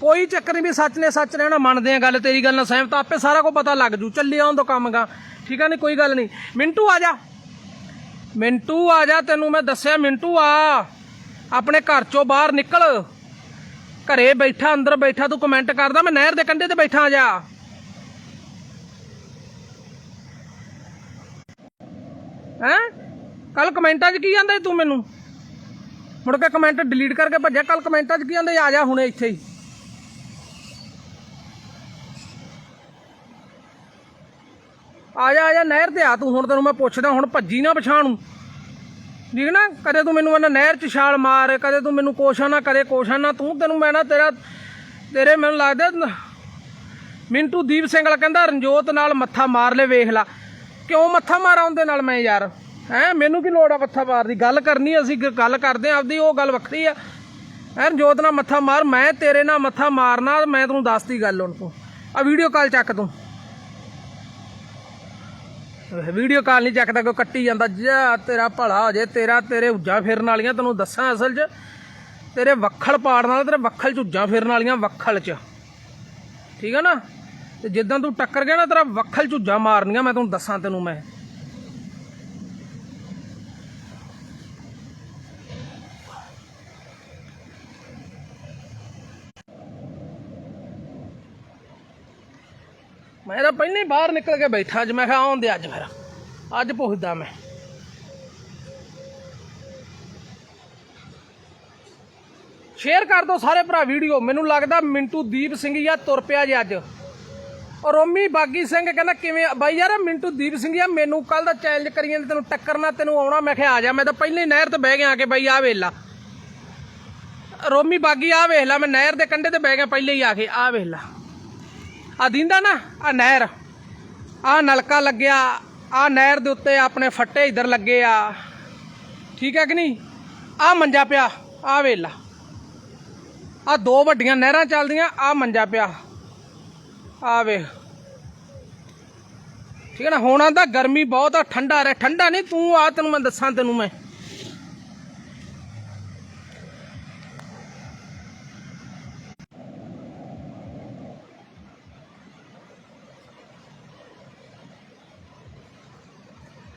ਕੋਈ ਚੱਕਰ ਨਹੀਂ ਵੀ ਸੱਚ ਨੇ ਸੱਚ ਰਹਿਣਾ ਮੰਨਦੇ ਆ ਗੱਲ ਤੇਰੀ ਗੱਲ ਨਾਲ ਸਹਿਮਤ ਆ, ਆਪੇ ਸਾਰਾ ਕੁਝ ਪਤਾ ਲੱਗ ਜੂ ਚੱਲੀ ਆਉਣ ਤੋਂ ਕੰਮ ਗਾ। ਠੀਕ ਆ ਨਹੀਂ ਕੋਈ ਗੱਲ ਨਹੀਂ। ਮਿੰਟੂ ਆ ਜਾ। ਮਿੰਟੂ ਆ ਜਾ ਤੈਨੂੰ ਮੈਂ ਦੱਸਿਆ ਮਿੰਟੂ ਆ। ਆਪਣੇ ਘਰ ਚੋਂ ਬਾਹਰ ਨਿਕਲ। ਘਰੇ ਬੈਠਾ ਅੰਦਰ ਬੈਠਾ ਤੂੰ ਕਮੈਂਟ ਕਰਦਾ ਮੈਂ ਨਹਿਰ ਦੇ ਕੰਢੇ ਤੇ ਬੈਠਾ ਆ ਜਾ। ਹੈਂ? ਕੱਲ ਕਮੈਂਟਾਂ 'ਚ ਕੀ ਆਂਦਾ ਤੂੰ ਮੈਨੂੰ? ਮੁੜ ਕੇ ਕਮੈਂਟ ਡਿਲੀਟ ਕਰਕੇ ਭੱਜਿਆ ਕੱਲ ਕਮੈਂਟਾਂ 'ਚ ਕੀ ਆਂਦੇ ਆ ਜਾ ਹੁਣੇ ਇੱਥੇ ਹੀ। ਆ ਜਾ ਆ ਜਾ, ਨਹਿਰ ਤੇ ਆ ਤੂੰ ਹੁਣ, ਤੈਨੂੰ ਮੈਂ ਪੁੱਛਦਾ, ਹੁਣ ਭੱਜੀ ਨਾ ਪਛਾਣ। ਠੀਕ ਨਾ? ਕਦੇ ਤੂੰ ਮੈਨੂੰ ਇਹਨਾਂ ਨਹਿਰ 'ਚ ਛਾਲ ਮਾਰ, ਕਦੇ ਤੂੰ ਮੈਨੂੰ ਕੋਸ਼ਾ ਨਾ ਕਰੇ, ਕੋਸ਼ਾ ਨਾ ਤੂੰ, ਤੈਨੂੰ ਮੈਂ ਨਾ ਤੇਰਾ, ਤੇਰੇ ਮੈਨੂੰ ਲੱਗਦਾ, ਮਿੰਟੂ ਦੀਪ ਸਿੰਘ ਵਾਲਾ ਕਹਿੰਦਾ ਰਣਜੋਤ ਨਾਲ ਮੱਥਾ ਮਾਰ ਲੈ, ਵੇਖ ਲਾ। ਕਿਉਂ ਮੱਥਾ ਮਾਰਾਂ ਉਹਦੇ ਨਾਲ ਮੈਂ ਯਾਰ? ਹੈ? ਮੈਨੂੰ ਕੀ ਲੋੜ ਆ ਮੱਥਾ ਮਾਰ ਦੀ? ਗੱਲ ਕਰਨੀ ਅਸੀਂ ਗੱਲ ਕਰਦੇ ਆਂ ਆਪਦੀ, ਉਹ ਗੱਲ ਵੱਖਰੀ ਆ। ਐ ਰਣਜੋਤ ਨਾਲ ਮੱਥਾ ਮਾਰ, ਮੈਂ ਤੇਰੇ ਨਾਲ ਮੱਥਾ ਮਾਰਨਾ, ਮੈਂ ਤੈਨੂੰ ਦੱਸਦੀ ਗੱਲ ਹੁਣ ਤੂੰ। ਆ ਵੀਡੀਓ ਕਾਲ ਚੱਕ ਤੂੰ। ਵੀਡੀਓ ਕਾਲ ਨਹੀਂ ਚੱਕਦਾ, ਕਿਉਂ ਕੱਟੀ ਜਾਂਦਾ? ਜਾ, ਤੇਰਾ ਭਲਾ ਹੋ ਜੇ, ਤੇਰਾ ਤੇਰੇ ਉੱਜਾਂ ਫਿਰਨ ਵਾਲੀਆਂ ਤੈਨੂੰ ਦੱਸਾਂ ਅਸਲ 'ਚ। ਤੇਰੇ ਵੱਖਲ ਪਾੜਨ ਵਾਲਾ, ਤੇਰੇ ਵੱਖਲ ਚ ਉੱਜਾਂ ਫਿਰਨ ਵਾਲੀਆਂ, ਵੱਖਲ 'ਚ। ਠੀਕ ਹੈ ਨਾ? ਤੇ ਜਿੱਦਾਂ ਤੂੰ ਟੱਕਰ ਗਿਆ ਨਾ, ਤੇਰਾ ਵੱਖਲ ਝੁੱਜਾਂ ਮਾਰਨੀਆਂ, ਮੈਂ ਤੈਨੂੰ ਦੱਸਾਂ ਤੈਨੂੰ ਮੈਂ। ਮੈਂ ਤਾਂ ਪਹਿਲਾਂ ਹੀ ਬਾਹਰ ਨਿਕਲ ਕੇ ਬੈਠਾ ਅੱਜ, ਮੈਂ ਕਿਹਾ ਆਉਂਦੇ ਅੱਜ ਫਿਰ। ਅੱਜ ਪੁੱਛਦਾ ਮੈਂ। ਸ਼ੇਅਰ ਕਰ ਦਿਓ ਸਾਰੇ ਭਰਾ ਵੀਡੀਓ। ਮੈਨੂੰ ਲੱਗਦਾ ਮਿੰਟੂ ਦੀਪ ਸਿੰਘ ਜਾਂ ਤੁਰ ਪਿਆ ਜੇ ਅੱਜ। ਔਰ ਰੋਮੀ ਬਾਗੀ ਸਿੰਘ ਕਹਿੰਦਾ, ਕਿਵੇਂ ਬਾਈ ਯਾਰ, ਮਿੰਟੂ ਦੀਪ ਸਿੰਘ ਆ, ਮੈਨੂੰ ਕੱਲ ਦਾ ਚੈਲੰਜ ਕਰੀ ਜਾਂਦੇ ਤੈਨੂੰ ਟੱਕਰਨਾ, ਤੈਨੂੰ ਆਉਣਾ। ਮੈਂ ਕਿਹਾ, ਆ ਜਾ, ਮੈਂ ਤਾਂ ਪਹਿਲਾਂ ਹੀ ਨਹਿਰ ਤੇ ਬਹਿ ਗਿਆ ਆ ਕੇ, ਬਾਈ ਆ ਵੇਲਾ ਰੋਮੀ ਬਾਗੀ ਆ ਵੇਖ ਲਾ, ਮੈਂ ਨਹਿਰ ਦੇ ਕੰਢੇ ਤੇ ਬਹਿ ਗਿਆ ਪਹਿਲੇ ਹੀ ਆ ਕੇ ਆ ਵੇਖ ਲਾ। ਆ ਦਿੰਦਾ ਨਾ ਆ ਨਹਿਰ ਆ ਨਲਕਾ ਲੱਗਿਆ ਆ ਨਹਿਰ ਦੇ ਉੱਤੇ ਆਪਣੇ ਫੱਟੇ ਇਧਰ ਲੱਗੇ ਆ। ਠੀਕ ਹੈ ਕਿ ਨਹੀਂ? ਆ ਮੰਜਾ ਪਿਆ ਆ ਵੇਲਾ ਆ ਦੋ ਵੱਡੀਆਂ ਨਹਿਰਾਂ ਚੱਲਦੀਆਂ ਆ ਮੰਜਾ ਪਿਆ। ਆ ਵੇਖ। ਠੀਕ ਹੈ ਨਾ, ਹੁਣ ਆਂਦਾ ਗਰਮੀ ਬਹੁਤ ਆ, ਠੰਡਾ ਰਹਿ, ਠੰਡਾ ਨਹੀਂ, ਤੂੰ ਆ, ਤੈਨੂੰ ਮੈਂ ਦੱਸਾਂ, ਤੈਨੂੰ ਮੈਂ।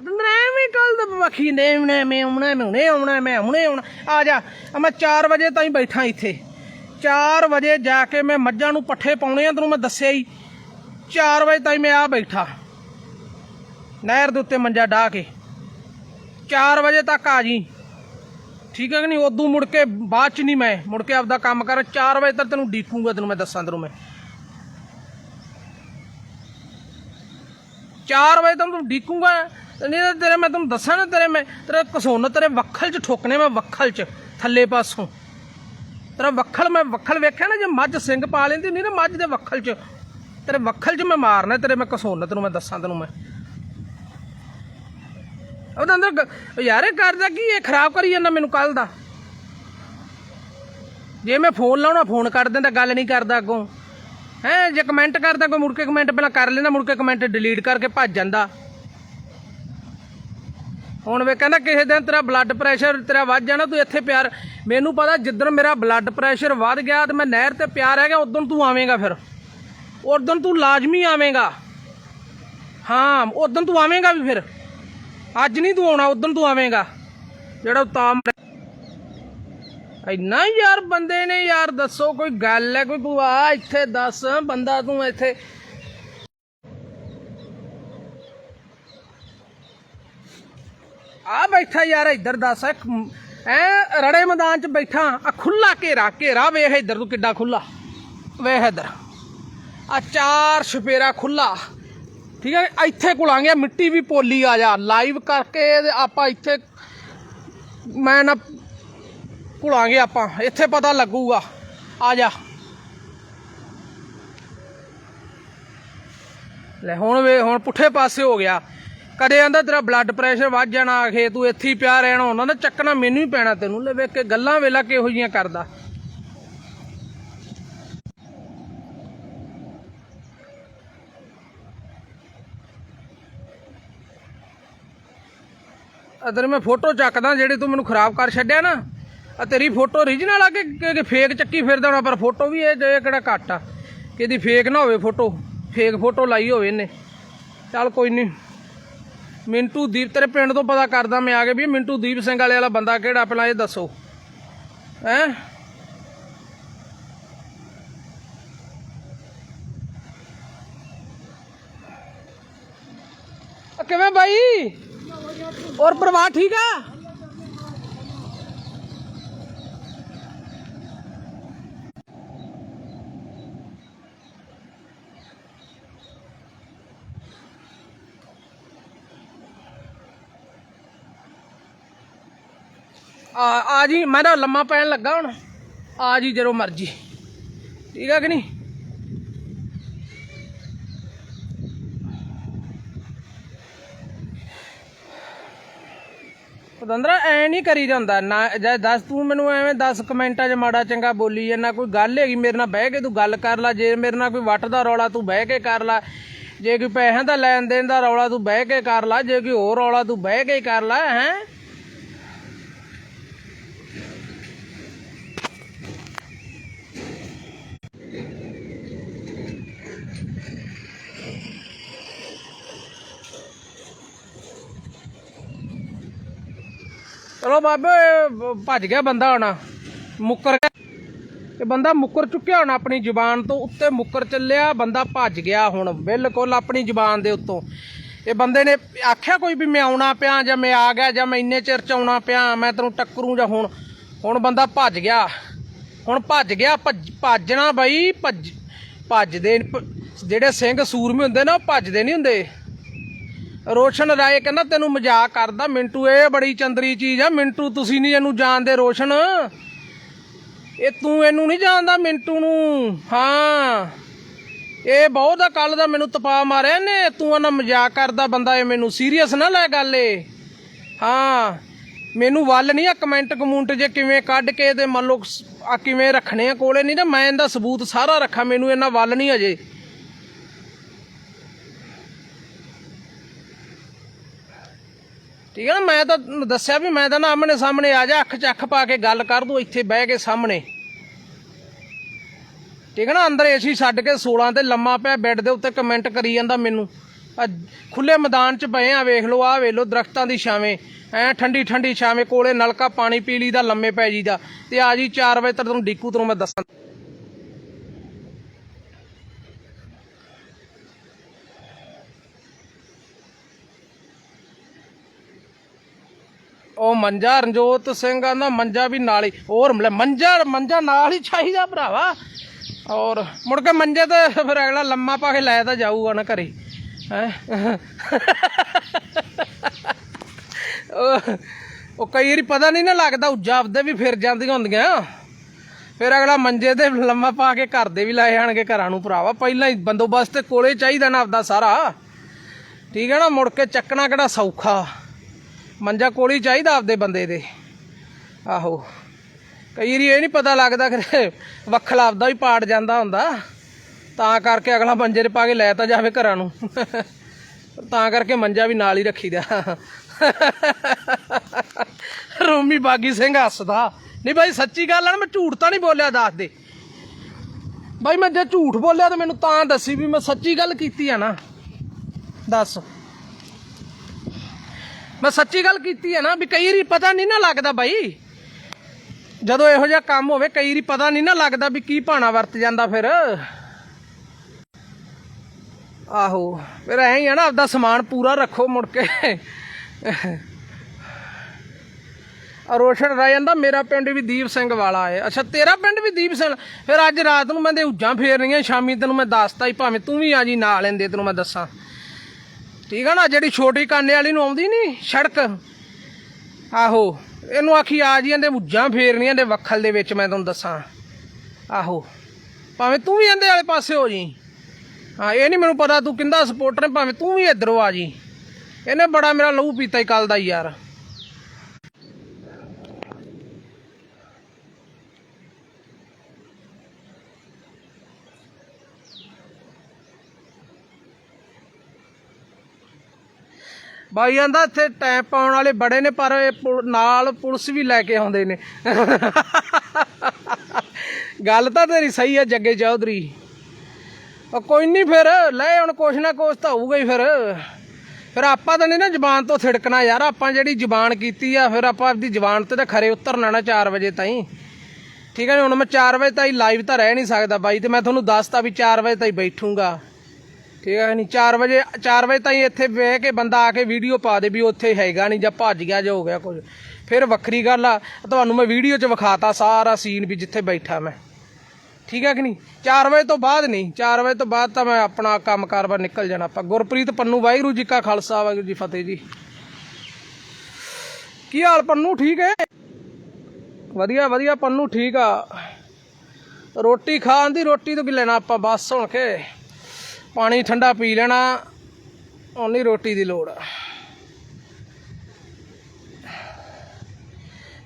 ਨੈਵੇਂ ਕੱਲ ਦਾ ਨੇ ਨੇ ਮੈਂ ਆਉਣਾ ਮੈਂ ਹੁਣੇ ਆਉਣਾ ਮੈਂ ਹੁਣੇ ਆਉਣਾ ਆ ਜਾ ਮੈਂ 4 ਵਜੇ ਤਾਈਂ ਬੈਠਾ ਇੱਥੇ। 4 ਵਜੇ ਜਾ ਕੇ ਮੈਂ ਮੱਝਾਂ ਨੂੰ ਪੱਠੇ ਪਾਉਣੇ ਆ, ਤੈਨੂੰ ਮੈਂ ਦੱਸਿਆ ਹੀ। 4 ਵਜੇ ਤਾਈ ਮੈਂ ਆ ਬੈਠਾ। ਨਹਿਰ ਦੇ ਉੱਤੇ ਮੰਜਾ ਢਾ ਕੇ। 4 ਵਜੇ ਤੱਕ ਆ ਜੀ। ਠੀਕ ਹੈ ਕਿ ਨਹੀਂ? ਉਦੋਂ ਮੁੜ ਕੇ ਬਾਅਦ ਚ ਨਹੀਂ ਮੈਂ, ਮੁੜ ਕੇ ਆਪਦਾ ਕੰਮ ਕਰ 4 ਵਜੇ ਤੱਕ ਤੈਨੂੰ ਡੀਕੂਗਾ, ਤੈਨੂੰ ਮੈਂ ਦੱਸਾਂ ਤੈਨੂੰ ਮੈਂ। 4 ਵਜੇ ਤੱਕ ਤੂੰ ਡੀਕੂਗਾ? ਨਹੀਂ ਤੇਰੇ ਮੈਂ ਤੈਨੂੰ ਦੱਸਾਂ ਨਾ ਤੇਰੇ ਮੈਂ, ਤੇਰੇ ਕਸੋਨ ਤੇਰੇ ਵੱਖਲ ਚ ਠੋਕਣੇ ਮੈਂ ਵੱਖਲ ਚ, ਥੱਲੇ ਪਾਸੋਂ। ਤੇਰਾ ਵੱਖਲ ਮੈਂ ਵੱਖਲ ਵੇਖਿਆ ਨਾ, ਜੇ ਮੱਝ ਸਿੰਘ ਪਾ ਲੈਂਦੀ ਨਹੀਂ ਨਾ ਮੱਝ ਦੇ ਵੱਖਲ ਚ, ਤੇਰੇ ਵੱਖਲ ਚ ਮੈਂ ਮਾਰਨਾ, ਤੇਰੇ ਮੈਂ ਕਸੋਨ ਤੈਨੂੰ ਮੈਂ ਦੱਸਾਂ ਤੈਨੂੰ ਮੈਂ। ਉਹਦੇ ਅੰਦਰ ਯਾਰ ਇਹ ਕਰਦਾ ਕੀ, ਇਹ ਖਰਾਬ ਕਰੀ ਜਾਂਦਾ ਮੈਨੂੰ ਕੱਲ ਦਾ। ਜੇ ਮੈਂ ਫੋਨ ਲਾਉਣਾ, ਫੋਨ ਕਰ ਦਿੰਦਾ, ਗੱਲ ਨਹੀਂ ਕਰਦਾ ਅੱਗੋਂ। ਹੈ, ਜੇ ਕਮੈਂਟ ਕਰਦਾ, ਕੋਈ ਮੁੜ ਕੇ ਕਮੈਂਟ ਪਹਿਲਾਂ ਕਰ ਲੈਂਦਾ, ਮੁੜ ਕੇ ਕਮੈਂਟ ਡਿਲੀਟ ਕਰਕੇ ਭੱਜ ਜਾਂਦਾ। ਹੁਣ ਵੇ ਕਹਿੰਦਾ ਕਿਸੇ ਦਿਨ ਤੇਰਾ ਬਲੱਡ ਪ੍ਰੈਸ਼ਰ ਤੇਰਾ ਵੱਧ ਜਾਣਾ, ਤੂੰ ਇੱਥੇ ਪਿਆਰ। ਮੈਨੂੰ ਪਤਾ ਜਿੱਦਣ ਮੇਰਾ ਬਲੱਡ ਪ੍ਰੈਸ਼ਰ ਵੱਧ ਗਿਆ ਤੇ ਮੈਂ ਨਹਿਰ ਤੇ ਪਿਆਰ ਰਹਿ ਉਦੋਂ ਤੂੰ ਆਵੇਂਗਾ ਫਿਰ। ਉਦੋਂ ਤੂੰ ਲਾਜ਼ਮੀ ਆਵੇਂਗਾ। ਹਾਂ, ਉਦੋਂ ਤੂੰ ਆਵੇਂਗਾ ਵੀ ਫਿਰ। ਅੱਜ ਨਹੀਂ ਤੂੰ ਆਉਣਾ, ਉਦੋਂ ਤੂੰ ਆਵੇਂਗਾ। ਜਿਹੜਾ ਤਾਂ ਇੰਨਾ ਯਾਰ ਬੰਦੇ ਨੇ ਯਾਰ, ਦੱਸੋ ਕੋਈ ਗੱਲ ਹੈ, ਕੋਈ ਤੂੰ ਆ ਇੱਥੇ ਦੱਸ, ਬੰਦਾ ਤੂੰ ਇੱਥੇ ਆ ਬੈਠਾ ਯਾਰ, ਇੱਧਰ ਦੱਸ ਐ ਰੜੇ ਮੈਦਾਨ ਚ ਬੈਠਾ, ਆ ਖੁੱਲਾ ਘੇਰਾ ਘੇਰਾ ਵੇਖ ਇੱਧਰ ਤੂੰ ਕਿੱਡਾ ਖੁੱਲਾ ਵੇਖ ਇੱਧਰ। ਆ ਚਾਰ ਛਪੇਰਾ ਖੁੱਲਾ ਠੀਕ ਹੈ ਇੱਥੇ ਕੁਲਾਂਗੇ, ਮਿੱਟੀ ਵੀ ਪੋਲੀ ਆ ਜਾ ਲਾਈਵ ਕਰਕੇ ਆਪਾਂ ਇੱਥੇ, ਮੈਂ ਨਾ ਘੁਲਾਂਗੇ ਆਪਾਂ, ਇੱਥੇ ਪਤਾ ਲੱਗੂਗਾ। ਆ ਜਾ। ਲੈ ਹੁਣ ਵੇ, ਹੁਣ ਪੁੱਠੇ ਪਾਸੇ ਹੋ ਗਿਆ। ਕਦੇ ਕਹਿੰਦਾ ਤੇਰਾ ਬਲੱਡ ਪ੍ਰੈਸ਼ਰ ਵੱਧ ਜਾਣਾ, ਆਖੇ, ਤੂੰ ਇੱਥੇ ਹੀ ਪਿਆ ਰਹਿਣਾ, ਉਹਨਾਂ ਦਾ ਚੱਕਣਾ ਮੈਨੂੰ ਹੀ ਪੈਣਾ ਤੈਨੂੰ, ਲੈ ਵੇਖ ਕੇ ਗੱਲਾਂ ਵੇਲਾ ਕਿਹੋ ਜੀਆਂ ਕਰਦਾ। ਅਦਰ ਮੈਂ ਫੋਟੋ ਚੱਕਦਾ ਜਿਹੜੀ ਤੂੰ ਮੈਨੂੰ ਖਰਾਬ ਕਰ ਛੱਡਿਆ ਨਾ ਆ ਤੇਰੀ ਫੋਟੋ ਓਰੀਜਨਲ ਆ ਕਿ ਫੇਕ ਚੱਕੀ ਫਿਰਦਾ ਹੋਣਾ, ਪਰ ਫੋਟੋ ਵੀ ਇਹ ਜੇ ਕਿਹੜਾ ਘੱਟ ਆ, ਕਿ ਇਹਦੀ ਫੇਕ ਨਾ ਹੋਵੇ ਫੋਟੋ ਫੇਕ ਫੋਟੋ ਲਾਈ ਹੋਵੇ ਇਹਨੇ। ਚੱਲ ਕੋਈ ਨਹੀਂ ਮਿੰਟੂ ਦੀਪ, ਤੇਰੇ ਪਿੰਡ ਤੋਂ ਪਤਾ ਕਰਦਾ ਮੈਂ ਆ ਕੇ ਵੀ ਮਿੰਟੂ ਦੀਪ ਸਿੰਘ ਵਾਲੇ ਵਾਲਾ ਬੰਦਾ ਕਿਹੜਾ ਪਹਿਲਾਂ ਇਹ ਦੱਸੋ। ਹੈ? ਕਿਵੇਂ ਬਾਈ? ਔਰ ਪਰਿਵਾਰ ਠੀਕ ਆ? ਆ ਆ ਜੀ, ਮੈਂ ਤਾਂ ਲੰਮਾ ਪੈਣ ਲੱਗਾ ਹੁਣ। ਆ ਜੀ, ਜਦੋਂ ਮਰਜ਼ੀ। ਠੀਕ ਆ ਕਿ ਨਹੀਂ? ਪਤੰਦਰਾ, ਐ ਨਹੀਂ ਕਰੀ ਜਾਂਦਾ। ਨਾ, ਜੇ ਦੱਸ, ਤੂੰ ਮੈਨੂੰ ਐਵੇਂ 10 ਕਮੈਂਟਾਂ 'ਚ ਮਾੜਾ ਚੰਗਾ ਬੋਲੀ ਜਾਂਦਾ, ਕੋਈ ਗੱਲ ਹੈਗੀ ਮੇਰੇ ਨਾਲ, ਬਹਿ ਕੇ ਤੂੰ ਗੱਲ ਕਰ ਲੈ। ਜੇ ਮੇਰੇ ਨਾਲ ਕੋਈ ਵੱਟ ਦਾ ਰੌਲਾ, ਤੂੰ ਬਹਿ ਕੇ ਕਰ ਲੈ। ਜੇ ਕੋਈ ਪੈਸਿਆਂ ਦਾ ਲੈਣ ਦੇਣ ਦਾ ਰੌਲਾ, ਤੂੰ ਬਹਿ ਕੇ ਕਰ ਲੈ। ਜੇ ਕੋਈ ਹੋਰ ਰੌਲਾ, ਤੂੰ ਬਹਿ ਕੇ ਕਰ ਲੈ, ਹੈ? ਚਲੋ ਬਾਬੇ ਇਹ ਭੱਜ ਗਿਆ ਬੰਦਾ ਹੋਣਾ। ਮੁੱਕਰ ਗਿਆ। ਇਹ ਬੰਦਾ ਮੁੱਕਰ ਚੁੱਕਿਆ ਹੁਣ ਆਪਣੀ ਜ਼ੁਬਾਨ ਤੋਂ, ਉੱਤੇ ਮੁੱਕਰ ਚੱਲਿਆ, ਬੰਦਾ ਭੱਜ ਗਿਆ ਹੁਣ, ਬਿਲਕੁਲ ਆਪਣੀ ਜ਼ੁਬਾਨ ਦੇ ਉੱਤੋਂ। ਇਹ ਬੰਦੇ ਨੇ ਆਖਿਆ ਕੋਈ ਵੀ ਮੈਂ ਆਉਣਾ ਪਿਆ ਜਾਂ ਮੈਂ ਆ ਗਿਆ ਜਾਂ ਮੈਂ ਇੰਨੇ ਚਿਰ ਚ ਆਉਣਾ ਪਿਆ, ਮੈਂ ਤੈਨੂੰ ਟੱਕਰੂ ਜਾਂ ਹੁਣ ਹੁਣ ਬੰਦਾ ਭੱਜ ਗਿਆ। ਹੁਣ ਭੱਜ ਗਿਆ, ਭੱਜ- ਭੱਜਣਾ ਬਾਈ, ਭੱਜ, ਭੱਜਦੇ ਪ- ਜਿਹੜੇ ਸਿੰਘ ਸੂਰਮੇ ਹੁੰਦੇ ਨਾ, ਉਹ ਭੱਜਦੇ ਨਹੀਂ ਹੁੰਦੇ। ਰੋਸ਼ਨ ਰਾਏ ਕਹਿੰਦਾ, ਤੈਨੂੰ ਮਜ਼ਾਕ ਕਰਦਾ, ਮਿੰਟੂ, ਇਹ ਬੜੀ ਚੰਦਰੀ ਚੀਜ਼ ਆ। ਮਿੰਟੂ, ਤੁਸੀਂ ਨਹੀਂ ਇਹਨੂੰ ਜਾਣਦੇ ਰੋਸ਼ਨ। ਇਹ ਤੂੰ ਇਹਨੂੰ ਨਹੀਂ ਜਾਣਦਾ, ਮਿੰਟੂ ਨੂੰ। ਹਾਂ। ਇਹ ਬਹੁਤ ਆ ਕੱਲ ਦਾ ਮੈਨੂੰ ਤਪਾ ਮਾਰਿਆ ਨੇ ਤੂੰ ਉਹਨਾਂ ਮਜ਼ਾਕ ਕਰਦਾ, ਬੰਦਾ ਇਹ ਮੈਨੂੰ ਸੀਰੀਅਸ ਨਾ ਲੈ ਗੱਲ ਏ। ਹਾਂ। ਮੈਨੂੰ ਵੱਲ ਨਹੀਂ ਆ ਕਮੈਂਟ ਕਮੂੰਟ ਜੇ ਕਿਵੇਂ ਕੱਢ ਕੇ ਤੇ ਮੰਨ ਲਓ, ਆ ਕਿਵੇਂ ਰੱਖਣੇ ਆ ਕੋਲੇ, ਨਹੀਂ ਨਾ ਮੈਂ ਇਹਦਾ ਸਬੂਤ ਸਾਰਾ ਰੱਖਾਂ। ਮੈਨੂੰ ਇਹਨਾਂ ਵੱਲ ਨਹੀਂ ਅਜੇ। ਠੀਕ ਹੈ ਨਾ, ਮੈਂ ਤਾਂ ਦੱਸਿਆ ਵੀ ਮੈਂ ਤਾਂ ਨਾ ਆਮਣੇ ਸਾਹਮਣੇ ਆ ਜਾ, ਅੱਖ 'ਚ ਅੱਖ ਪਾ ਕੇ ਗੱਲ ਕਰ ਦੂੰ, ਇੱਥੇ ਬਹਿ ਕੇ ਸਾਹਮਣੇ। ਠੀਕ ਹੈ ਨਾ, ਅੰਦਰ ਏਸੀ ਛੱਡ ਕੇ 16 ਤੇ ਲੰਮਾ ਪਿਆ, ਬੈੱਡ ਦੇ ਉੱਤੇ ਕਮੈਂਟ ਕਰੀ ਜਾਂਦਾ ਮੈਨੂੰ। ਆ ਖੁੱਲੇ ਮੈਦਾਨ 'ਚ ਪਏ ਆ, ਵੇਖ ਲਓ ਆ ਵੇਖ ਲਓ, ਦਰਖਤਾਂ ਦੀ ਛਾਵੇਂ। ਐ ਠੰਡੀ ਠੰਡੀ ਛਾਵੇਂ ਕੋਲੇ, ਨਲਕਾ ਪਾਣੀ ਪੀ ਲਈਦਾ, ਲੰਮੇ ਪੈ ਜੀਦਾ ਤੇ ਆ ਜੀ 4 ਵਜੇ ਤੱਕ ਤੁਹਾਨੂੰ ਡੀਕੂ ਤੋਂ ਮੈਂ ਦੱਸਾਂ। ਉਹ ਮੰਜਾ ਰਣਜੋਤ ਸਿੰਘ ਆਂਦਾ, ਮੰਜਾ ਵੀ ਨਾਲ ਹੀ। ਹੋਰ ਮਤਲਬ ਮੰਜਾ ਮੰਜਾ ਨਾਲ ਹੀ ਚਾਹੀਦਾ ਭਰਾਵਾ। ਔਰ ਮੁੜ ਕੇ ਮੰਜੇ ਤੇ ਫਿਰ ਅਗਲਾ ਲੰਮਾ ਪਾ ਕੇ ਲੈ ਤਾਂ ਜਾਊਗਾ ਨਾ ਘਰੇ। ਹੈ? ਉਹ ਕਈ ਵਾਰੀ ਪਤਾ ਨਹੀਂ ਨਾ ਲੱਗਦਾ, ਉੱਜਾ ਆਪਦੇ ਵੀ ਫਿਰ ਜਾਂਦੀਆਂ ਹੁੰਦੀਆਂ। ਫਿਰ ਅਗਲਾ ਮੰਜੇ ਤੇ ਲੰਮਾ ਪਾ ਕੇ ਘਰ ਦੇ ਵੀ ਲਾਏ ਜਾਣਗੇ ਘਰਾਂ ਨੂੰ ਭਰਾਵਾ। ਪਹਿਲਾਂ ਹੀ ਬੰਦੋਬਸਤ ਕੋਲੇ ਚਾਹੀਦਾ ਨਾ ਆਪਦਾ ਸਾਰਾ। ਠੀਕ ਹੈ ਨਾ, ਮੁੜ ਕੇ ਚੱਕਣਾ ਕਿਹੜਾ ਸੌਖਾ। ਮੰਜਾ ਕੋਲੀ ਚਾਹੀਦਾ ਆਪਦੇ ਬੰਦੇ ਦੇ। ਆਹੋ। ਕਈ ਵਾਰੀ ਇਹ ਨਹੀਂ ਪਤਾ ਲੱਗਦਾ ਕਿ ਵੱਖਲਾ ਆਪਦਾ ਵੀ ਪਾੜ ਜਾਂਦਾ ਹੁੰਦਾ। ਤਾਂ ਕਰਕੇ ਅਗਲਾ ਮੰਜੇ 'ਤੇ ਪਾ ਕੇ ਲੈ ਤਾਂ ਜਾਵੇ ਘਰਾਂ ਨੂੰ। ਤਾਂ ਕਰਕੇ ਮੰਜਾ ਵੀ ਨਾਲ ਹੀ ਰੱਖੀਦਾ ਰੋਮੀ ਬਾਗੀ ਸਿੰਘ ਹੱਸਦਾ। ਨਹੀਂ ਬਾਈ, ਸੱਚੀ ਗੱਲ ਆ ਨਾ, ਮੈਂ ਝੂਠ ਤਾਂ ਨਹੀਂ ਬੋਲਿਆ ਦੱਸ ਦੇ। ਬਾਈ, ਮੈਂ ਜੇ ਝੂਠ ਬੋਲਿਆ ਤਾਂ ਮੈਨੂੰ ਤਾਂ ਦੱਸੀ ਵੀ ਮੈਂ ਸੱਚੀ ਗੱਲ ਕੀਤੀ ਆ ਨਾ। ਦੱਸ। ਮੈਂ ਸੱਚੀ ਗੱਲ ਕੀਤੀ ਹੈ ਨਾ ਵੀ ਕਈ ਵਾਰੀ ਪਤਾ ਨਹੀਂ ਨਾ ਲੱਗਦਾ ਬਾਈ। ਜਦੋਂ ਇਹੋ ਜਿਹਾ ਕੰਮ ਹੋਵੇ, ਕਈ ਵਾਰੀ ਪਤਾ ਨਹੀਂ ਨਾ ਲੱਗਦਾ ਵੀ ਕੀ ਭਾਣਾ ਵਰਤ ਜਾਂਦਾ ਫਿਰ। ਆਹੋ, ਫਿਰ ਐ ਹੀ ਆ ਨਾ, ਆਪਦਾ ਸਮਾਨ ਪੂਰਾ ਰੱਖੋ ਮੁੜ ਕੇ। ਰੋਸ਼ਨ ਰਹਿ ਜਾਂਦਾ, ਮੇਰਾ ਪਿੰਡ ਵੀ ਦੀਪ ਸਿੰਘ ਵਾਲਾ ਹੈ। ਅੱਛਾ, ਤੇਰਾ ਪਿੰਡ ਵੀ ਦੀਪ ਸਿੰਘ? ਫਿਰ ਅੱਜ ਰਾਤ ਨੂੰ ਮੈਂ ਦੇ ਉੱਜਾਂ ਫੇਰ ਰਹੀਆਂ, ਸ਼ਾਮੀ ਤੈਨੂੰ ਮੈਂ ਦੱਸਤਾ ਹੀ, ਭਾਵੇਂ ਤੂੰ ਵੀ ਆ ਜੀ ਨਾਲ ਲੈਂਦੇ ਤੈਨੂੰ ਮੈਂ ਦੱਸਾਂ। ਠੀਕ ਆ ਨਾ, ਜਿਹੜੀ ਛੋਟੀ ਕਾਨੇ ਵਾਲੀ ਨੂੰ ਆਉਂਦੀ ਨਹੀਂ ਸੜਕ? ਆਹੋ, ਇਹਨੂੰ ਆਖੀ ਆ ਜੀ, ਇਹਦੇ ਮੁੱਜਾਂ ਫੇਰਨੀਆਂ ਦੇ ਵੱਖਲ ਦੇ ਵਿੱਚ ਮੈਂ ਤੁਹਾਨੂੰ ਦੱਸਾਂ। ਆਹੋ, ਭਾਵੇਂ ਤੂੰ ਵੀ ਇਹਦੇ ਵਾਲੇ ਪਾਸੇ ਹੋ ਜੀ। ਹਾਂ, ਇਹ ਨਹੀਂ ਮੈਨੂੰ ਪਤਾ ਤੂੰ ਕਿੰਦਾ ਸਪੋਰਟਰ ਭਾਵੇਂ ਤੂੰ ਵੀ ਇੱਧਰੋਂ ਆ ਜੀ। ਇਹਨੇ ਬੜਾ ਮੇਰਾ ਲਹੂ ਪੀਤਾ ਹੀ ਕੱਲ ਦਾ ਯਾਰ। ਬਾਈ ਕਹਿੰਦਾ ਇੱਥੇ ਟੈਪ ਪਾਉਣ ਵਾਲੇ ਬੜੇ ਨੇ, ਪਰ ਇਹ ਪੁਲ- ਨਾਲ ਪੁਲਿਸ ਵੀ ਲੈ ਕੇ ਆਉਂਦੇ ਨੇ। ਗੱਲ ਤਾਂ ਤੇਰੀ ਸਹੀ ਆ, ਜੱਗੇ ਚੌਧਰੀ। ਉਹ ਕੋਈ ਨਹੀਂ ਫਿਰ, ਲੈ ਹੁਣ ਕੁਛ ਨਾ ਕੁਛ ਤਾਂ ਹੋਊਗਾ ਹੀ ਫਿਰ। ਫਿਰ ਆਪਾਂ ਤਾਂ ਨਹੀਂ ਨਾ ਜ਼ਬਾਨ ਤੋਂ ਥਿੜਕਣਾ ਯਾਰ, ਆਪਾਂ ਜਿਹੜੀ ਜ਼ਬਾਨ ਕੀਤੀ ਆ, ਫਿਰ ਆਪਾਂ ਆਪਦੀ ਜ਼ਬਾਨ ਤੇ ਤਾਂ ਖਰੇ ਉਤਰਨਾ ਨਾ 4 ਵਜੇ ਤਾਈਂ। ਠੀਕ ਹੈ ਹੁਣ ਮੈਂ 4 ਵਜੇ ਤਾਈਂ ਲਾਈਵ ਤਾਂ ਰਹਿ ਨਹੀਂ ਸਕਦਾ ਬਾਈ, ਤੇ ਮੈਂ ਤੁਹਾਨੂੰ ਦੱਸਤਾ ਵੀ 4 ਵਜੇ ਤਾਈਂ ਬੈਠੂੰਗਾ। ਠੀਕ ਹੈ ਨਹੀਂ 4 ਵਜੇ 4 ਵਜੇ ਤਾਈਂ ਇੱਥੇ ਬਹਿ ਕੇ ਬੰਦਾ ਆ ਕੇ ਵੀਡੀਓ ਪਾ ਦੇ ਵੀ ਉੱਥੇ ਹੈਗਾ ਨਹੀਂ ਜਾਂ ਭੱਜ ਗਿਆ ਜਾਂ ਹੋ ਗਿਆ ਕੁਝ। ਫਿਰ ਵੱਖਰੀ ਗੱਲ ਆ, ਤੁਹਾਨੂੰ ਮੈਂ ਵੀਡੀਓ 'ਚ ਵਿਖਾਤਾ ਸਾਰਾ ਸੀਨ ਵੀ ਜਿੱਥੇ ਬੈਠਾ ਮੈਂ। ਠੀਕ ਹੈ ਕਿ ਨਹੀਂ? 4 ਵਜੇ ਤੋਂ ਬਾਅਦ ਨਹੀਂ 4 ਵਜੇ ਤੋਂ ਬਾਅਦ ਤਾਂ ਮੈਂ ਆਪਣਾ ਕੰਮ ਕਾਰਬਾਰ ਨਿਕਲ ਜਾਣਾ ਆਪਾਂ। ਗੁਰਪ੍ਰੀਤ ਪੰਨੂ, ਵਾਹਿਗੁਰੂ ਜੀ ਕਾ ਖਾਲਸਾ, ਵਾਹਿਗੁਰੂ ਜੀ ਫਤਿਹ ਜੀ। ਕੀ ਹਾਲ ਪੰਨੂ, ਠੀਕ ਹੈ? ਵਧੀਆ ਵਧੀਆ ਪੰਨੂ, ਠੀਕ ਆ। ਰੋਟੀ ਖਾਣ ਦੀ ਰੋਟੀ ਤੋਂ ਕੀ ਲੈਣਾ ਆਪਾਂ, ਬਸ ਹੁਣ ਕੇ। ਪਾਣੀ ਠੰਡਾ ਪੀ ਲੈਣਾ, ਓਨੀ ਰੋਟੀ ਦੀ ਲੋੜ ਆ।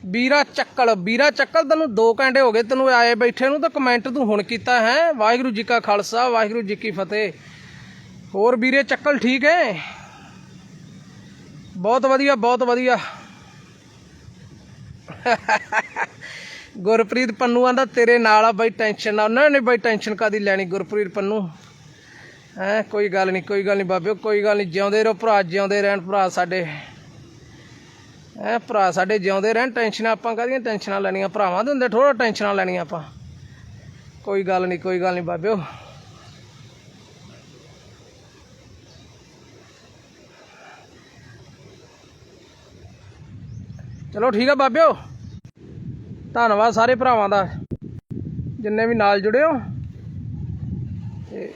ਵੀਰਾ ਚੱਕਲ ਵੀਰਾ ਚੱਕਲ ਤੈਨੂੰ 2 ਘੰਟੇ ਹੋ ਗਏ ਤੈਨੂੰ ਆਏ ਬੈਠੇ ਨੂੰ, ਤਾਂ ਕਮੈਂਟ ਤੂੰ ਹੁਣ ਕੀਤਾ ਹੈ। ਵਾਹਿਗੁਰੂ ਜੀ ਕਾ ਖਾਲਸਾ, ਵਾਹਿਗੁਰੂ ਜੀ ਕੀ ਫਤਿਹ। ਹੋਰ ਵੀਰੇ ਚੱਕਲ ਠੀਕ ਹੈ ਬਹੁਤ ਵਧੀਆ ਬਹੁਤ ਵਧੀਆ। ਗੁਰਪ੍ਰੀਤ ਪੰਨੂ ਆਂਦਾ, ਤੇਰੇ ਨਾਲ ਆ ਬਾਈ ਟੈਨਸ਼ਨ ਨਾ ਉਹਨਾਂ ਨੇ ਬਾਈ ਟੈਨਸ਼ਨ ਕਾਦੀ ਲੈਣੀ ਗੁਰਪ੍ਰੀਤ ਪੰਨੂ? ਹੈ, ਕੋਈ ਗੱਲ ਨਹੀਂ, ਕੋਈ ਗੱਲ ਨਹੀਂ ਬਾਬਿਓ, ਕੋਈ ਗੱਲ ਨਹੀਂ, ਜਿਉਂਦੇ ਰਹੋ ਭਰਾ, ਜਿਉਂਦੇ ਰਹਿਣ ਭਰਾ ਸਾਡੇ। ਐ ਭਰਾ ਸਾਡੇ ਜਿਉਂਦੇ ਰਹਿਣ, ਟੈਨਸ਼ਨਾਂ ਆਪਾਂ ਕਾਹਦੀਆਂ ਟੈਨਸ਼ਨਾਂ ਲੈਣੀਆਂ? ਭਰਾਵਾਂ ਦੇ ਹੁੰਦੇ ਥੋੜਾ ਟੈਨਸ਼ਨਾਂ ਲੈਣੀਆਂ ਆਪਾਂ। ਕੋਈ ਗੱਲ ਨਹੀਂ, ਕੋਈ ਗੱਲ ਨਹੀਂ ਬਾਬਿਓ। ਚਲੋ ਠੀਕ ਆ ਬਾਬਿਓ। ਧੰਨਵਾਦ ਸਾਰੇ ਭਰਾਵਾਂ ਦਾ, ਜਿੰਨੇ ਵੀ ਨਾਲ ਜੁੜੇ ਹੋ। ਤੇ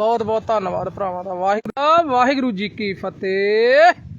ਬਹੁਤ ਬਹੁਤ ਧੰਨਵਾਦ ਭਰਾਵਾਂ ਦਾ। ਵਾਹਿਗੁਰੂ ਵਾਹਿਗੁਰੂ ਜੀ ਕੀ ਫਤਿਹ।